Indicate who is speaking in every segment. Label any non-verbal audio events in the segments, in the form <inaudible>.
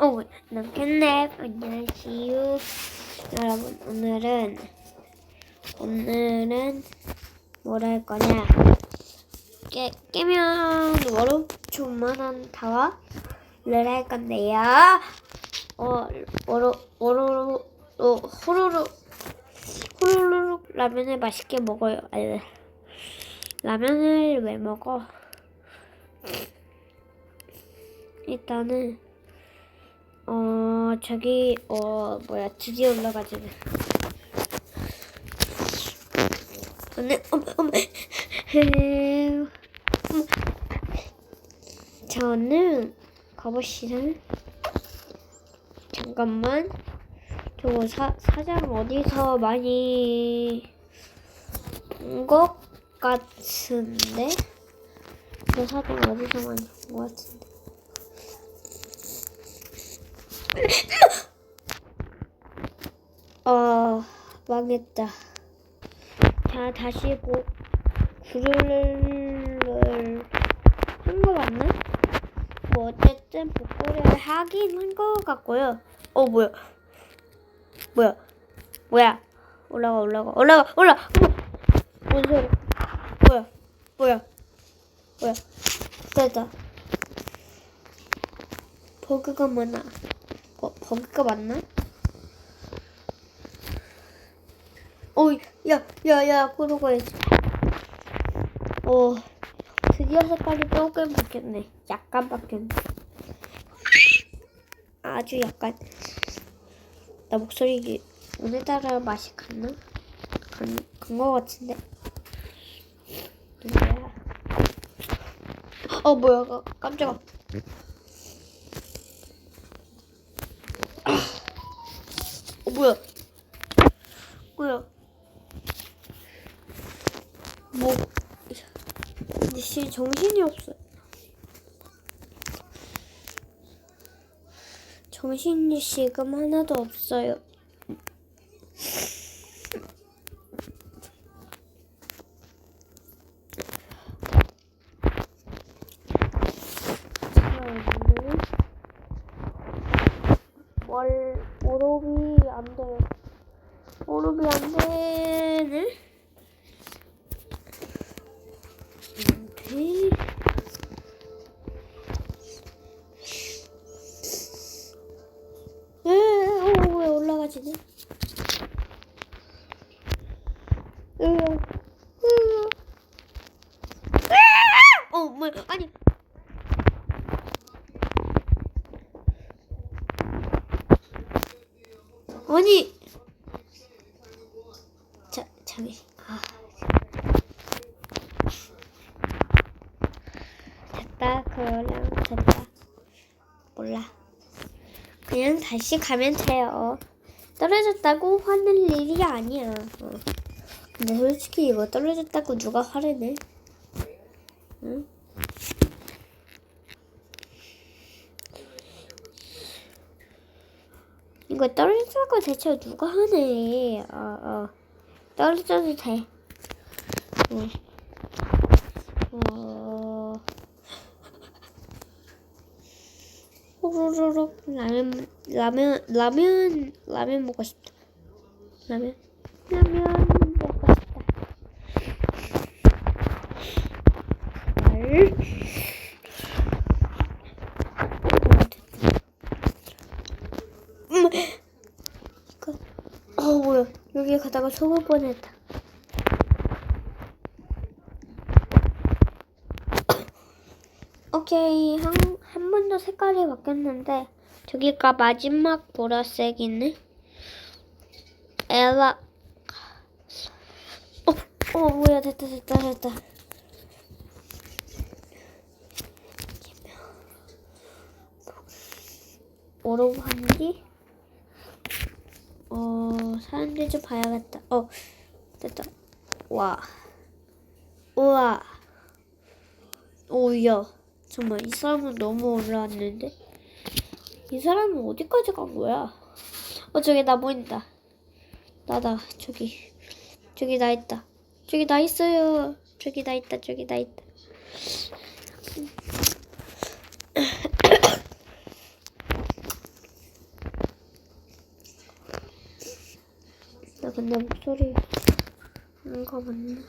Speaker 1: 어, 남편네 안녕하세요. 여러분 오늘은 오늘은 뭘할 거냐? 깨 깨면 워로 조만한 다와를 할 건데요. 어 워로 워로로 어, 호로로 호로로 라면을 맛있게 먹어요. 아니, 라면을 왜 먹어? 일단은 어 저기 어 뭐야 드디어 올라가지네. 어머 어머 음, 저는 가보시죠. 잠깐만. 저거 사, 사장 어디서 많이 본 것 같은데? 저 사장 어디서 많이 본 것 같은데? 어, 망했다. 자, 다시 고, 구를 한 거 맞나? 뭐, 어쨌든 복구를 하긴 한 거 같고요. 어, 뭐야? 뭐야? 뭐야? 올라가, 올라가, 올라가, 올라가! 어머! 뭔 소리? 뭐야? 뭐야? 뭐야? 됐다. 버그가 많아. 어, 버그가 맞나? 어, 야, 야, 야, 그러고야지. 어, 드디어 색깔이 조금 바뀌었네. 약간 바뀌었네. 아주 약간. 나 목소리 오늘따라 맛이 갔나? 간, 간거 같은데. 뭐야? 어, 뭐야, 어, 깜짝아. 뭐야? 뭐야? 뭐, 근데 지금 정신이 없어. 정신이 지금 하나도 없어요. 자, 오늘 월 오록이 안 돼요. 오록이 안 되네. 돼. 에, 어, 왜 올라가지네? 으, 으. 어, 뭐야, 아니. 아니. 자, 잠시. 아. 됐다, 그냥 됐다. 몰라. 그냥 다시 가면 돼요. 떨어졌다고 화낼 일이 아니야. 어. 근데 솔직히 이거 떨어졌다고 누가 화를 내? 응? 이거 떨어졌다고 대체 누가 하네? 어, 어. 떨어져도 돼. 응. 어. 호로록 라면 라면 라면 라면 먹고 싶다. 라면 라면 먹고 싶다. 알. 음. 이거 어 뭐야 여기 가다가 속을 뻔했다. 오케이 한 한 번 더 색깔이 바뀌었는데 저기가 마지막 보라색이네. 엘라. 어, 어 뭐야 됐다 됐다 됐다. 오로브 한지. 어 사람들 좀 봐야겠다. 어 됐다. 와. 우와. 오야. 정말 이 사람은 너무 올라왔는데? 이 사람은 어디까지 간 거야? 어, 저기 나 보인다. 나다, 저기. 저기 나 있다. 저기 나 있어요. 저기 나 있다, 저기 나 있다. 근데 목소리 맞네.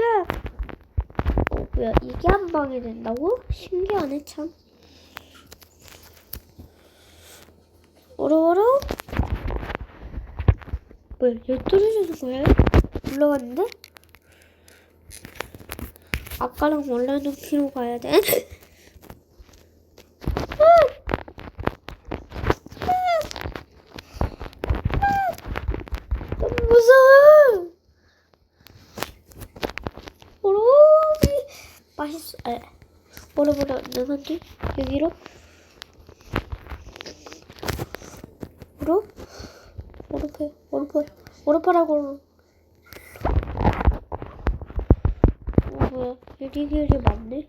Speaker 1: 야! 어, 뭐야, 이게 한 방에 된다고? 신기하네, 참. 어려워라? 뭐야, 얘 떨어지는 거야? 올라갔는데? 아까랑 올라놓기로 가야 돼? <laughs> 너무 무서워! 오로비 맛있어. 에, 능한데 여기로 오로 오로페 오로페 오로파라고. 어 뭐야? 유리기리 맞네.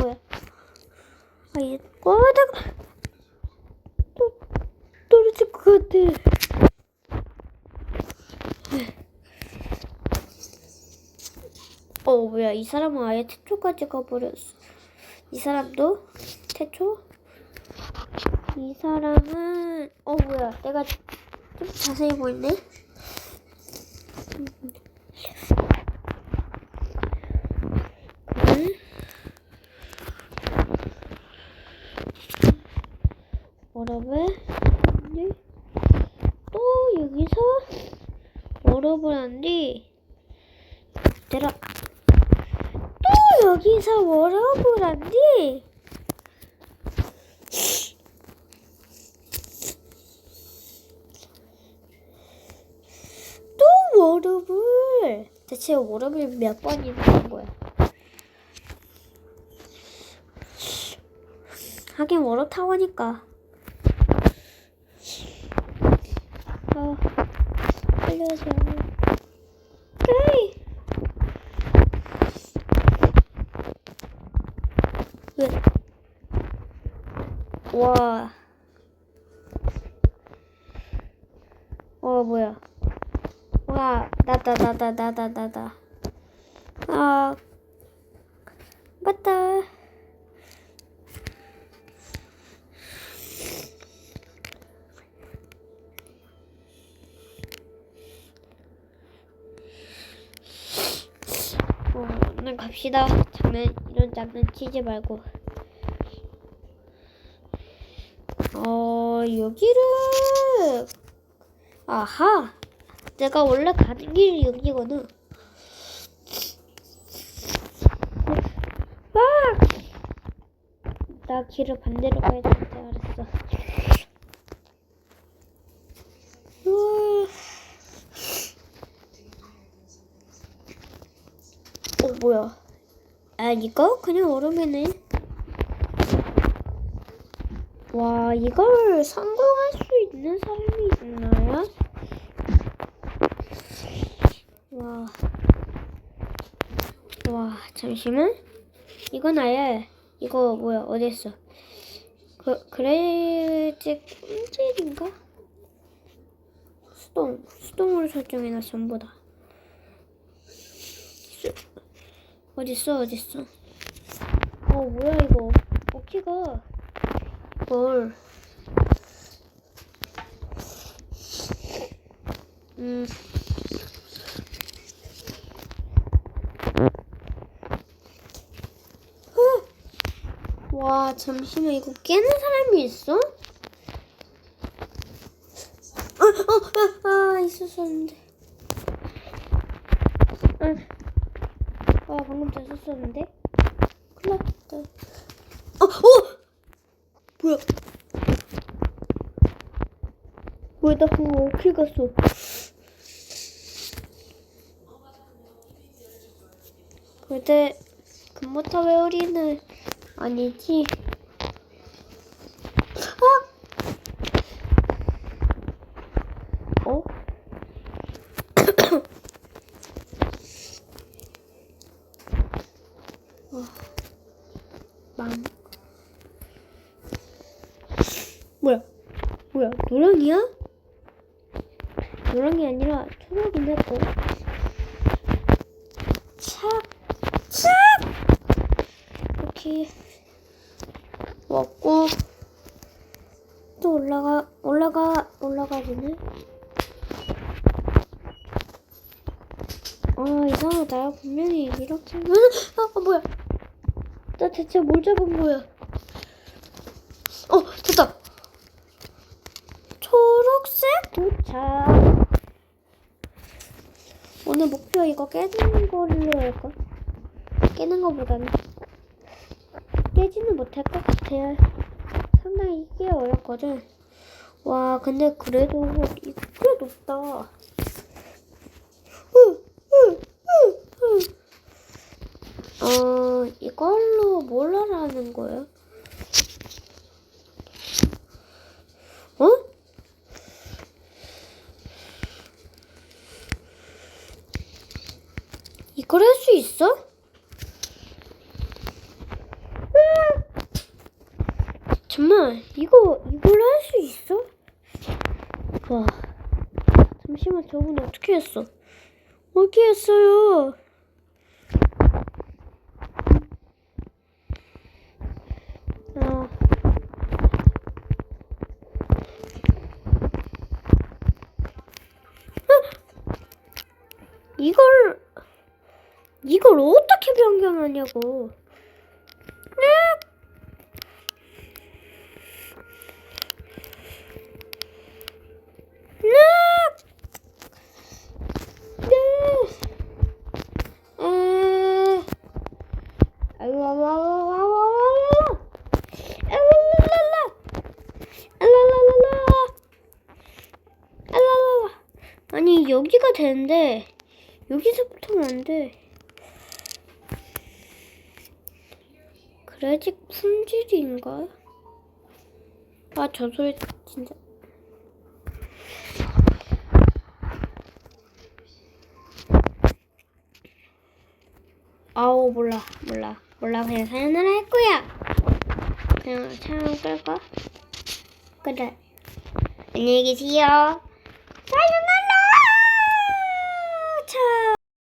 Speaker 1: 뭐야? 아얘 꼬다가 또 떨어질 것 같아. 어 뭐야 이 사람은 아예 태초까지 가버렸어 이 사람도 태초? 이 사람은 어 뭐야 내가 좀 자세히 보이네 그래? 해? 근데 또 여기서 워러블 들어 또 여기서 한뒤 또 워러블. 대체 워러블 몇 번이나 한 거야. 하긴 워러 타워니까. 아 살려줘 오케이 왜? 와. 어, 뭐야. 와, 나다, 나다, 나다, 나다. 아, 맞다. 어, 오늘 갑시다. 장난, 이런 장난 치지 말고. 어, 여기를. 아하! 내가 원래 가는 길이 여기거든. 와! 나 길을 반대로 가야 되는데, 알았어. 어, 뭐야. 아, 이거? 그냥 얼음이네. 와, 이걸 성공할 수 있는 사람이 있나요? 와. 와, 잠시만. 이건 아예, 이거 뭐야, 어딨어? 그, 그레이지 끔질인가? 수동, 수동으로 설정해놔, 전부 다. 수, 어딨어, 어딨어? 어, 뭐야, 이거. 어, 키가. 뭘. 음. 어! 와, 잠시만, 이거 깨는 사람이 있어? 아, 어, 아, 아, 있었었는데. 아, 아 방금 됐었었는데? 큰일 났다. 어, 어! 뭐야? 뭐야, 나 방금 어떻게 갔어? 근데 금모타 웨어리는 아니지? 아! 어? 어. <coughs> 망. 뭐야? 뭐야? 노랑이야? 노랑이 아니라 초록이네 또. 착, 착. 이렇게 왔고 또 올라가 올라가 올라가지네. 아 이상하다. 분명히 이렇게. 아, 아 뭐야? 나 대체 뭘 잡은 거야? 어 됐다. 초록색 도착. 오늘 목표 이거 깨는 걸로 할까? 깨는 거보다는 깨지는 못할 것 같아요. 상당히 이게 어렵거든. 와, 근데 그래도 이게 꽤 높다. 어, 이걸로 뭘 하라는 거야? 어? 이걸 할 수 있어? 으악! 정말 이거 이걸 할 수 있어? 와 잠시만 저분 어떻게 했어? 어떻게 했어요? 아 이걸 이걸 어떻게 변경하냐고? 으악! 네. 네. 에. 알라라라라라라. 알라라라라. 알라라라라. 알라라라. 아니 여기가 되는데 여기서부터는 안 돼. 그래야지 품질인가? 아 저 소리 진짜. 아우 몰라 몰라 몰라 그냥 사연을 할 거야 그냥 사연 끌까? 그래 안녕히 계세요